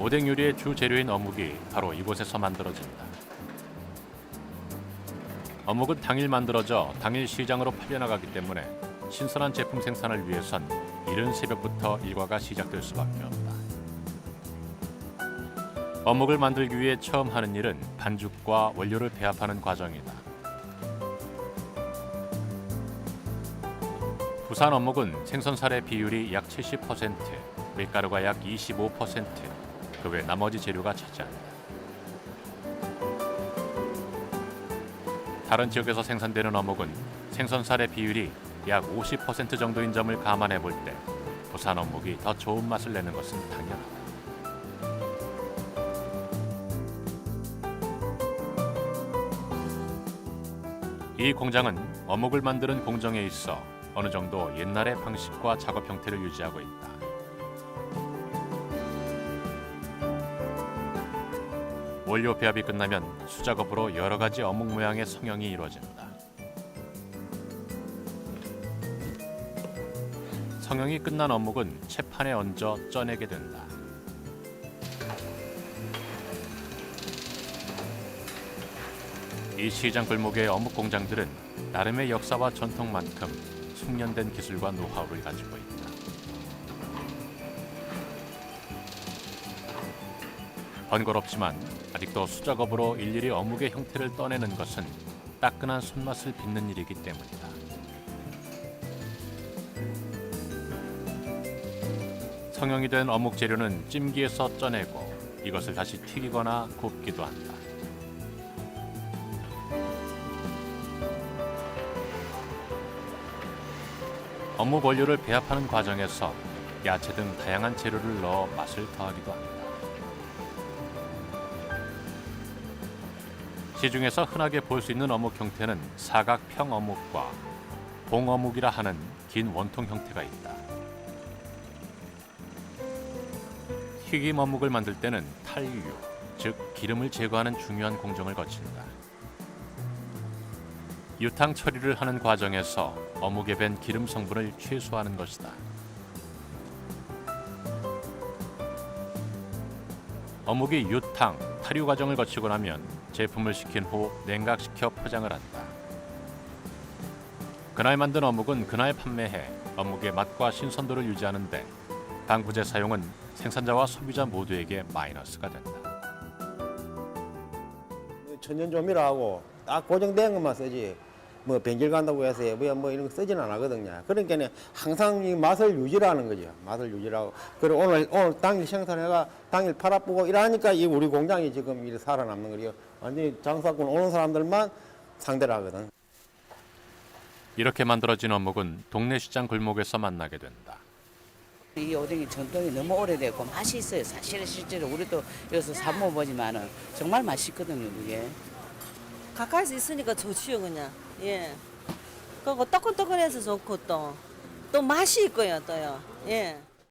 오뎅 요리의 주 재료인 어묵이 바로 이곳에서 만들어진다. 어묵은 당일 만들어져 당일 시장으로 팔려나가기 때문에 신선한 제품 생산을 위해선 이른 새벽부터 일과가 시작될 수밖에 없다. 어묵을 만들기 위해 처음 하는 일은 반죽과 원료를 배합하는 과정이다. 부산 어묵은 생선살의 비율이 약 70%, 밀가루가 약 25%, 그 외 나머지 재료가 차지한다. 다른 지역에서 생산되는 어묵은 생선살의 비율이 약 50% 정도인 점을 감안해 볼 때 부산 어묵이 더 좋은 맛을 내는 것은 당연하다. 이 공장은 어묵을 만드는 공정에 있어 어느 정도 옛날의 방식과 작업 형태를 유지하고 있다. 원료 배합이 끝나면 수작업으로 여러 가지 어묵 모양의 성형이 이루어진다. 성형이 끝난 어묵은 채판에 얹어 쪄내게 된다. 이 시장 골목의 어묵 공장들은 나름의 역사와 전통만큼 숙련된 기술과 노하우를 가지고 있다. 번거롭지만 아직도 수작업으로 일일이 어묵의 형태를 떠내는 것은 따끈한 손맛을 빚는 일이기 때문이다. 성형이 된 어묵 재료는 찜기에서 쪄내고 이것을 다시 튀기거나 굽기도 한다. 어묵 원료를 배합하는 과정에서 야채 등 다양한 재료를 넣어 맛을 더하기도 한다. 시중에서 흔하게 볼 수 있는 어묵 형태는 사각평 어묵과 봉어묵이라 하는 긴 원통 형태가 있다. 튀김 어묵을 만들 때는 탈유, 즉 기름을 제거하는 중요한 공정을 거친다. 유탕 처리를 하는 과정에서 어묵에 밴 기름 성분을 최소화하는 것이다. 어묵이 유탕, 탈유 과정을 거치고 나면 제품을 식힌 후 냉각시켜 포장을 한다. 그날 만든 어묵은 그날 판매해 어묵의 맛과 신선도를 유지하는데 방부제 사용은 생산자와 소비자 모두에게 마이너스가 된다. 천연 조미료하고 딱 고정된 것만 쓰지 뭐 변질 간다고 해서 뭐, 뭐 이런 거 쓰지는 않거든요. 그러니까 항상 이 맛을 유지하는 거죠. 맛을 유지하고 그리고 오늘 오늘 당일 생산해가 당일 팔아보고 이러니까 이 우리 공장이 지금 이렇게 살아남는 거리요. 완전히 장사꾼 오는 사람들만 상대를 하거든. 이렇게 만들어진 어묵은 동네 시장 골목에서 만나게 된다. 이 오뎅이 전통이 너무 오래됐고 맛이 있어요. 사실은 실제로 우리도 여기서 사 먹어보지만은 정말 맛있거든요, 그게. 가까이서 있으니까 좋지요 그냥. 예. 그리고 따끈따끈해서 좋고 또. 또 맛이 있고요 또요. 예